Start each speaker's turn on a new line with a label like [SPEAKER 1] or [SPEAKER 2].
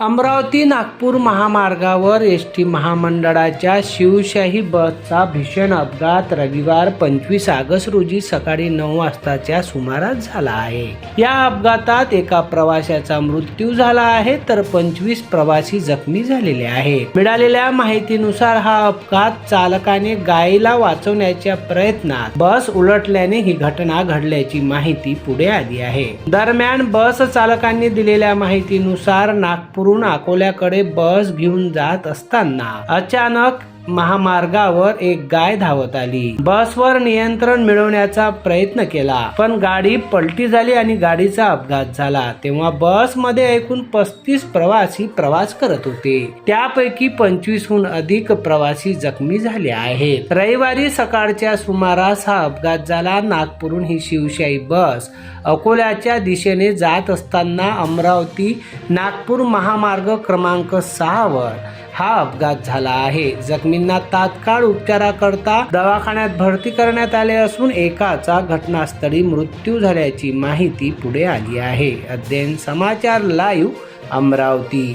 [SPEAKER 1] अमरावती नागपूर महामार्गावर S T महामंडळाच्या शिवशाही बसचा भीषण अपघात रविवार पंचवीस ऑगस्ट रोजी सकाळी नऊ वाजताच्या सुमारास झाला आहे. या अपघातात एका प्रवाशाचा मृत्यू झाला आहे तर पंचवीस प्रवासी जखमी झालेले आहेत. मिळालेल्या माहितीनुसार हा अपघात चालकाने गायीला वाचवण्याच्या प्रयत्नात बस उलटल्याने ही घटना घडल्याची माहिती पुढे आली आहे. दरम्यान बस चालकांनी दिलेल्या माहितीनुसार नागपूर नागपूरहून अकोल्याकडे बस घेऊन जात असताना अचानक महामार्गावर एक गाय धावत आली. बसवर नियंत्रण मिळवण्याचा प्रयत्न केला. पण गाडी पलटी झाली आणि गाडीचा अपघात झाला. तेव्हा बसमध्ये एकूण पस्तीस प्रवासी प्रवास करत होते. त्यापैकी पंचवीसहून अधिक प्रवासी जखमी झाले आहेत. रविवारी सकाळच्या सुमारास हा अपघात झाला. नागपूरहून ही शिवशाही बस अकोल्याच्या दिशेने जात असताना अमरावती नागपूर महामार्ग क्रमांक सहावर हा अपघात झाला आहे. जखमींना तात्काळ उपचाराकरता दवाखान्यात भरती करण्यात आले असून एकाचा घटनास्थळी मृत्यू झाल्याची माहिती पुढे आली आहे. अध्ययन समाचार लाईव्ह अमरावती.